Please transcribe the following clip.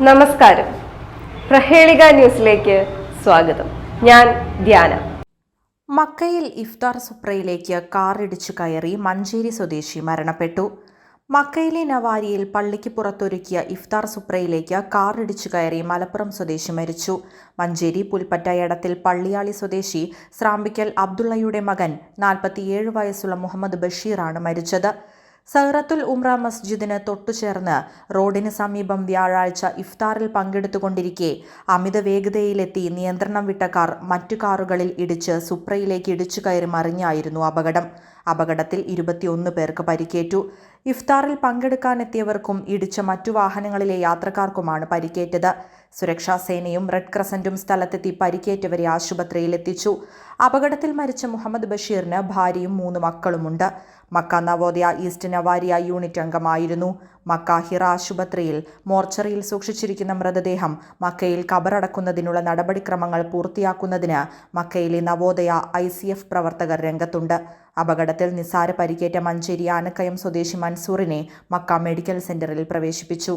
നമസ്കാരം. പ്രഹേളിക ന്യൂസിലേക്ക് സ്വാഗതം. ഞാൻ ധ്യാന. മക്കയിൽ ഇഫ്താർ സുപ്രയിലേക്ക് കാറിടിച്ചു കയറി മഞ്ചേരി സ്വദേശി മരണപ്പെട്ടു. മക്കയിലെ നവാരിയിൽ പള്ളിക്ക് പുറത്തൊരുക്കിയ ഇഫ്താർ സുപ്രയിലേക്ക് കാറിടിച്ചു കയറി മലപ്പുറം സ്വദേശി മരിച്ചു. മഞ്ചേരി പുൽപ്പറ്റയടത്തിൽ പള്ളിയാളി സ്വദേശി സ്രാമ്പിക്കൽ അബ്ദുള്ളയുടെ മകൻ നാൽപ്പത്തിയേഴ് വയസ്സുള്ള മുഹമ്മദ് ബഷീറാണ് മരിച്ചത്. സഹറത്തുൽ ഉംറ മസ്ജിദിന് തൊട്ടുചേർന്ന് റോഡിന് സമീപം വ്യാഴാഴ്ച ഇഫ്താറിൽ പങ്കെടുത്തുകൊണ്ടിരിക്കെ അമിത വേഗതയിലെത്തി നിയന്ത്രണം വിട്ട കാർ മറ്റു കാറുകളിൽ ഇടിച്ച് സുപ്രയിലേക്ക് ഇടിച്ചു കയറി മറിഞ്ഞായിരുന്നു അപകടം. അപകടത്തിൽ ഇരുപത്തിയൊന്ന് പേർക്ക് പരിക്കേറ്റു. ഇഫ്താറിൽ പങ്കെടുക്കാനെത്തിയവർക്കും ഇടിച്ച മറ്റു വാഹനങ്ങളിലെ യാത്രക്കാർക്കുമാണ് പരിക്കേറ്റത്. സുരക്ഷാ സേനയും റെഡ് ക്രസന്റും സ്ഥലത്തെത്തി പരിക്കേറ്റവരെ ആശുപത്രിയിൽ എത്തിച്ചു അപകടത്തിൽ മരിച്ച മുഹമ്മദ് ബഷീറിന് ഭാര്യയും മൂന്ന് മക്കളുമുണ്ട്. മക്ക നവോദയ ഈസ്റ്റ് നവാരിയ യൂണിറ്റ് അംഗമായിരുന്നു. മക്ക ഹിറ ആശുപത്രിയിൽ മോർച്ചറിയിൽ സൂക്ഷിച്ചിരിക്കുന്ന മൃതദേഹം മക്കയിൽ കബറടക്കുന്നതിനുള്ള നടപടിക്രമങ്ങൾ പൂർത്തിയാക്കുന്നതിന് മക്കയിലെ നവോദയ ഐ സി എഫ് പ്രവർത്തകർ രംഗത്തുണ്ട്. അപകടത്തിൽ നിസാര പരിക്കേറ്റ മഞ്ചേരി ആനക്കയം സ്വദേശി മൻസൂറിനെ മക്ക മെഡിക്കൽ സെന്ററിൽ പ്രവേശിപ്പിച്ചു.